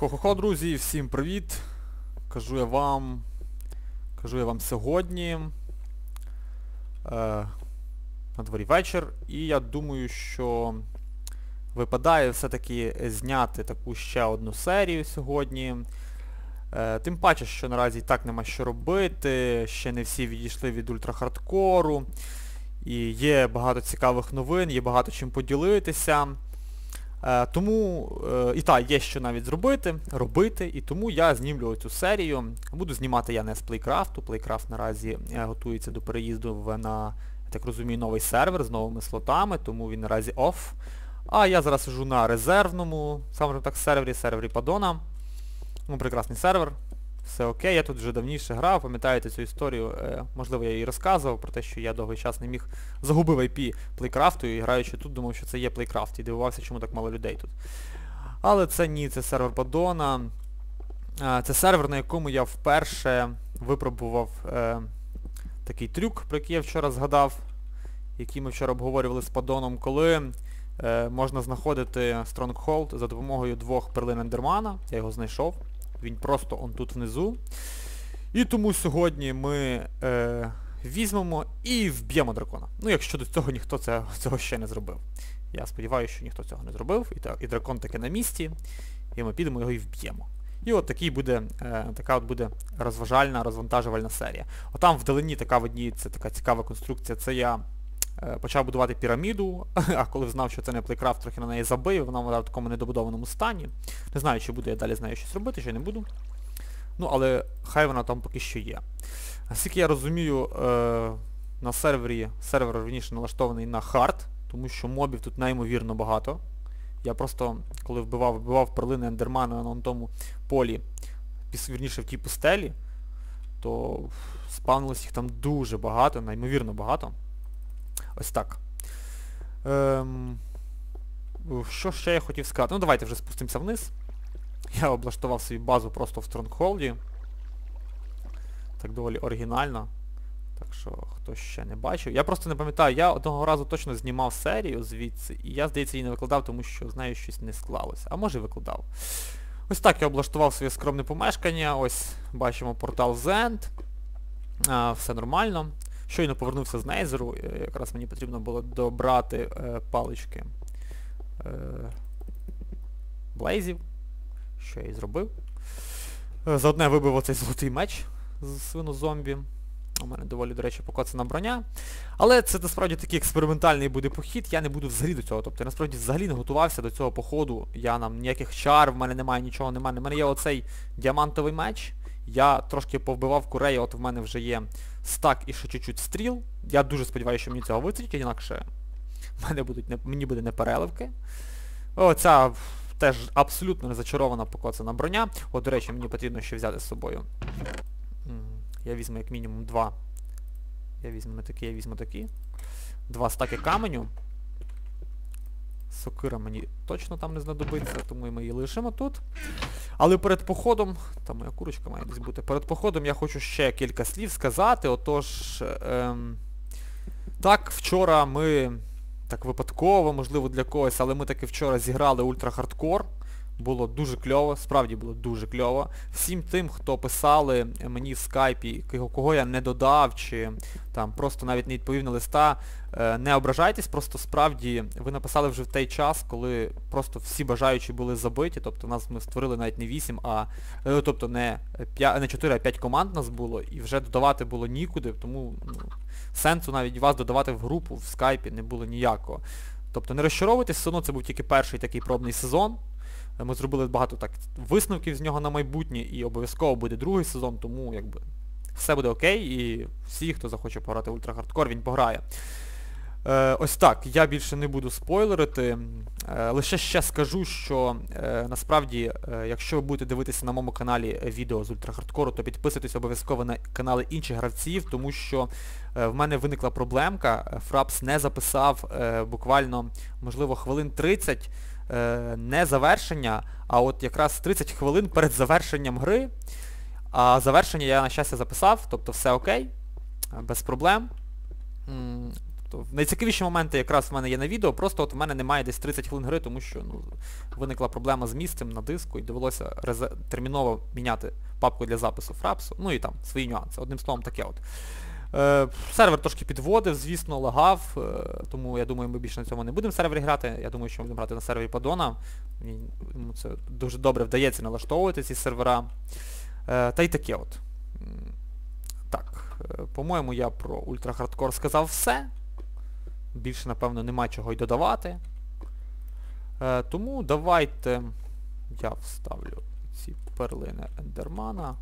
Хо-хо-хо, друзі, всім привіт! Кажу я вам. Кажу я вам сьогодні. Е, на дворі вечір. І я думаю, що випадає все-таки зняти таку ще одну серію сьогодні. Е, тим паче, що наразі і так нема що робити, ще не всі відійшли від ультрахардкору. І є багато цікавих новин, є багато чим поділитися. Е, тому, е, і так, є що навіть зробити, робити, і тому я знімлю цю серію. Буду знімати я не з Playcraft. Playcraft наразі е, готується до переїзду на, я так розумію, новий сервер з новими слотами, тому він наразі оф. А я зараз сижу на резервному, саме так, сервері, сервері Падона. Ну, прекрасний сервер. Все окей, я тут вже давніше грав, пам'ятаєте цю історію, е, можливо я її розказував, про те, що я довгий час не міг загубив IP Playcraft і граючи тут, думав, що це є Playcraft і дивувався, чому так мало людей тут. Але це ні, це сервер Падона. Е, це сервер, на якому я вперше випробував е, такий трюк, про який я вчора згадав, який ми вчора обговорювали з Падоном, коли е, можна знаходити Stronghold за допомогою двох перлин Ендермана. Я його знайшов. Він просто он тут внизу. І тому сьогодні ми е, візьмемо і вб'ємо дракона. Ну, якщо до цього ніхто це, цього ще не зробив. Я сподіваюся, що ніхто цього не зробив, і, та, і дракон таки на місці, і ми підемо його і вб'ємо. І от такий буде, е, така от буде розважальна, розвантажувальна серія. Отам вдалині така видніється така цікава конструкція. Це я почав будувати піраміду, а коли знав, що це не плейкрафт, трохи на неї забив, вона була в такому недобудованому стані. Не знаю, чи буду я далі з нею щось робити, чи не буду. Ну, але хай вона там поки що є. Наскільки я розумію, е, на сервері, сервер раніше налаштований на хард, тому що мобів тут неймовірно багато. Я просто, коли вбивав вбивав перлини ендермана на тому полі, вірніше в тій пустелі, то спавнилось їх там дуже багато, неймовірно багато. Ось так. Ем, що ще я хотів сказати? Ну давайте вже спустимося вниз. Я облаштував свою базу просто в Стронгхолді. Так доволі оригінально. Так що, хто ще не бачив. Я просто не пам'ятаю, я одного разу точно знімав серію звідси, і я, здається, її не викладав, тому що з нею щось не склалося. А може викладав. Ось так я облаштував своє скромне помешкання. Ось бачимо портал Zend. Все нормально. Щойно повернувся з Нейзеру, якраз мені потрібно було добрати е, палички е, блейзів що я і зробив. Е, Заодне вибив оцей золотий меч з свинозомбі. У мене доволі, до речі, покоцана броня. Але це насправді такий експериментальний буде похід, я не буду взагалі до цього. Тобто я насправді взагалі не готувався до цього походу. Я нам ніяких чар, в мене немає нічого, немає. У мене є оцей діамантовий меч. Я трошки повбивав курей, от в мене вже є стак і ще чуть-чуть стріл. Я дуже сподіваюся, що мені цього вистачить, інакше мене будуть не, мені буде непереливки. Оця Теж абсолютно не зачарована покоцана броня. От, до речі, мені потрібно ще взяти з собою. Я візьму як мінімум два. Я візьму не такі, я візьму такі. Два стаки каменю. Сокира мені точно там не знадобиться, тому ми її лишимо тут. Але перед походом... Там моя курочка має десь бути. Перед походом я хочу ще кілька слів сказати. Отож... Ем, так, вчора ми так випадково, можливо, для когось, але ми таки вчора зіграли ультрахардкор. Було дуже кльово, справді було дуже кльово. Всім тим, хто писали мені в скайпі, кого я не додав, чи там просто навіть не відповів на листа, е, не ображайтесь, просто справді ви написали вже в той час, коли просто всі бажаючі були забиті. Тобто нас ми створили навіть не 8, а е, тобто не 5, не 4, а 5 команд нас було, і вже додавати було нікуди, тому ну, сенсу навіть вас додавати в групу в скайпі не було ніякого. Тобто не розчаровуйтесь, все одно це був тільки перший такий пробний сезон. Ми зробили багато так висновків з нього на майбутнє і обов'язково буде другий сезон, тому якби все буде окей і всі, хто захоче пограти в ультрахардкор, він пограє. Е, Ось так, я більше не буду спойлерити. Е, лише ще скажу, що е, насправді, е, якщо ви будете дивитися на моєму каналі відео з ультрахардкору, то підписуйтесь обов'язково на канали інших гравців, тому що е, в мене виникла проблемка. Фрапс не записав е, буквально, можливо, хвилин 30 е, не завершення, а от якраз 30 хвилин перед завершенням гри. А завершення я, на щастя, записав, тобто все окей, без проблем. Найцікавіші моменти якраз в мене є на відео, просто от в мене немає десь 30 хвилин гри, тому що ну, виникла проблема з місцем на диску і довелося терміново міняти папку для запису фрапсу, ну і там свої нюанси. Одним словом, таке от. Е, сервер трошки підводив, звісно, лагав, е, тому я думаю, ми більше на цьому не будемо сервері грати. Я думаю, що ми будемо грати на сервері Падона. Йому це дуже добре вдається налаштовувати ці сервера. Е, та й таке от. Так, по-моєму, я про ультрахардкор сказав все. Більше, напевно, нема чого й додавати. Тому давайте я вставлю ці перлини Ендермана.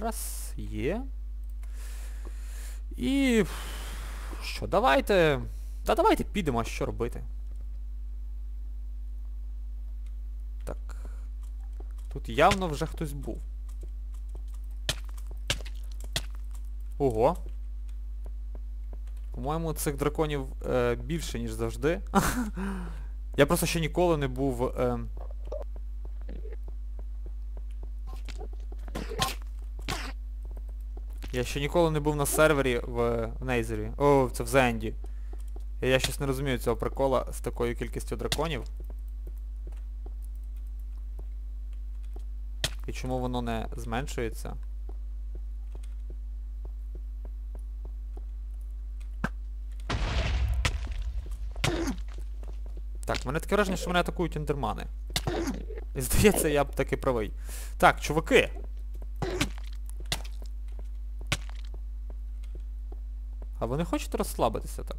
Раз, є. І... Що, давайте... Та давайте підемо, що робити. Так. Тут явно вже хтось був. Ого. По-моєму, цих драконів е, більше, ніж завжди. Я просто ще ніколи не був... Е, Я ще ніколи не був на сервері в, в Нейзері. О, це в Зенді. Я щось не розумію цього прикола з такою кількістю драконів. І чому воно не зменшується? Так, мене таке враження, що мене атакують ендермани. І здається, я б таки правий. Так, чуваки! А ви не хочете розслабитися так?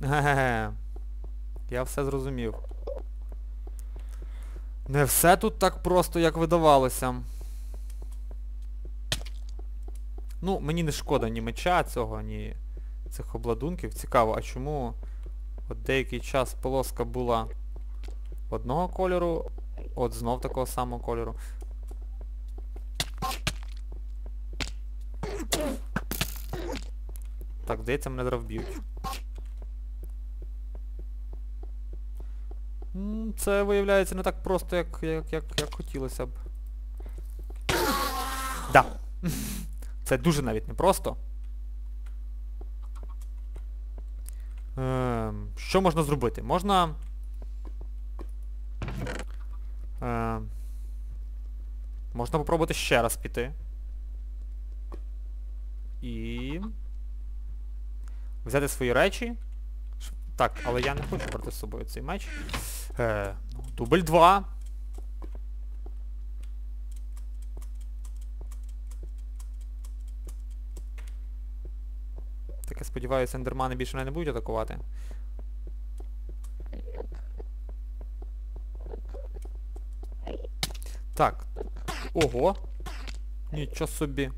Ге-ге-ге. Я все зрозумів. Не все тут так просто, як видавалося. Ну, мені не шкода ні меча цього, ні цих обладунків. Цікаво, а чому от деякий час полоска була одного кольору, от знов такого самого кольору. Так, здається, мене зараз вб'ють. Це виявляється не так просто, як як, як, як хотілося б. Да. Це дуже навіть не просто. Е, що можна зробити? Можна... можна попробувати ще раз піти. І... Взяти свої речі. Так, але я не хочу брати з собою цей меч. Е, Дубль 2. Так я сподіваюся, ендермани більше мене не будуть атакувати. Так. Ого. Нічого собі.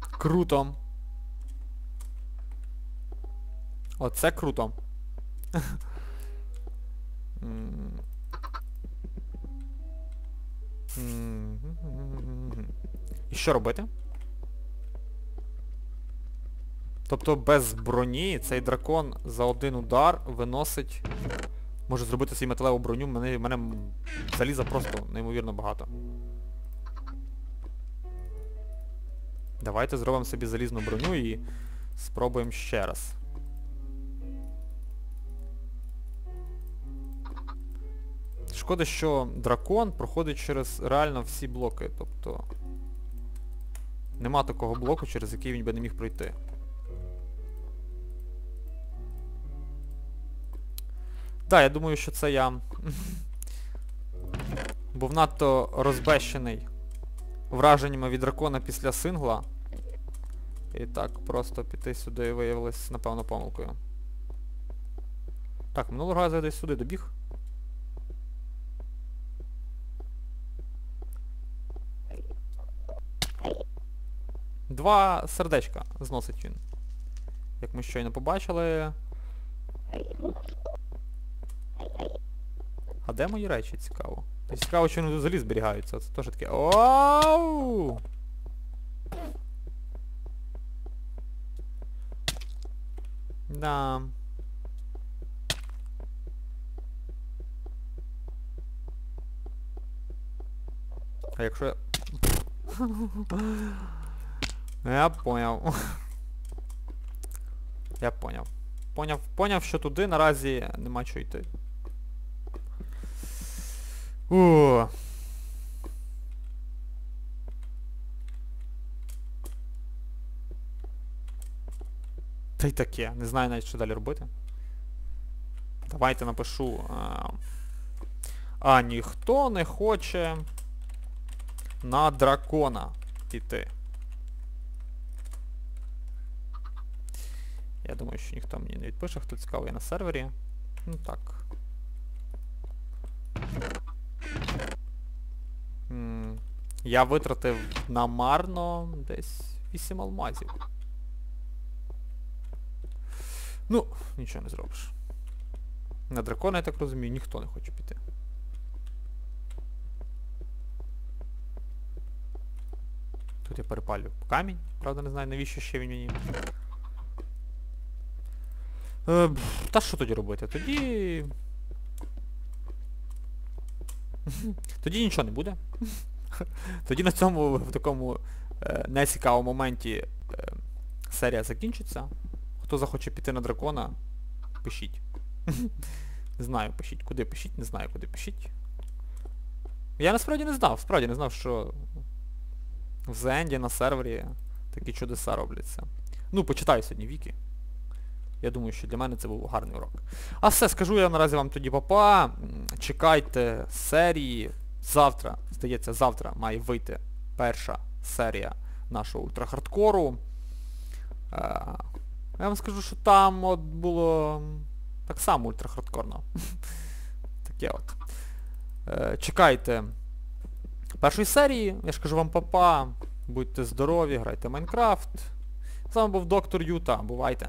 Круто. Оце круто. І що робити? Тобто без броні цей дракон за один удар виносить... Може зробити свій металеву броню, мене, мене заліза просто неймовірно багато. Давайте зробимо собі залізну броню і спробуємо ще раз. Шкода, що дракон проходить через реально всі блоки, тобто... Нема такого блоку, через який він би не міг пройти. Так, я думаю, що це я був надто розбещений враженнями від дракона після сингла. І так, просто піти сюди виявилось, напевно, помилкою. Так, минулого разу я десь сюди добіг. Два сердечка зносить він. Як ми щойно побачили. А де мої речі цікаво? Тобто цікаво, що вони взагалі зберігаються. Це теж таке... Оу! Да. А якщо я... Ну, я поняв. Я поняв. Поняв, поняв, що туди наразі нема чого йти. О. Та й таке, не знаю навіть що далі робити. Давайте напишу. А, а ніхто не хоче на дракона піти. Я думаю, що ніхто мені не відпише, хто цікавий на сервері. Ну так. Я витратив намарно десь 8 алмазів. Ну, нічого не зробиш. На дракона, я так розумію, ніхто не хоче піти. Тут я перепалю камінь, правда не знаю навіщо ще він мені. Е, та що тоді робити? Тоді... Тоді нічого не буде. Тоді на цьому в такому е, нецікавому моменті е, серія закінчиться. Хто захоче піти на дракона, пишіть. Не знаю, пишіть. Куди пишіть, не знаю, куди пишіть. Я насправді не знав, справді не знав, що в Зенді на сервері такі чудеса робляться. Ну, почитаю сьогодні Віки. Я думаю, що для мене це був гарний урок. А все, скажу я наразі вам тоді папа. Чекайте серії. Завтра, здається, завтра має вийти перша серія нашого ультрахардкору. Е, Я вам скажу, що там от було так само ультрахардкорно. Таке от. Е, Чекайте першої серії. Я ж кажу вам папа. Будьте здорові, грайте Майнкрафт. З вами був доктор Юта. Бувайте.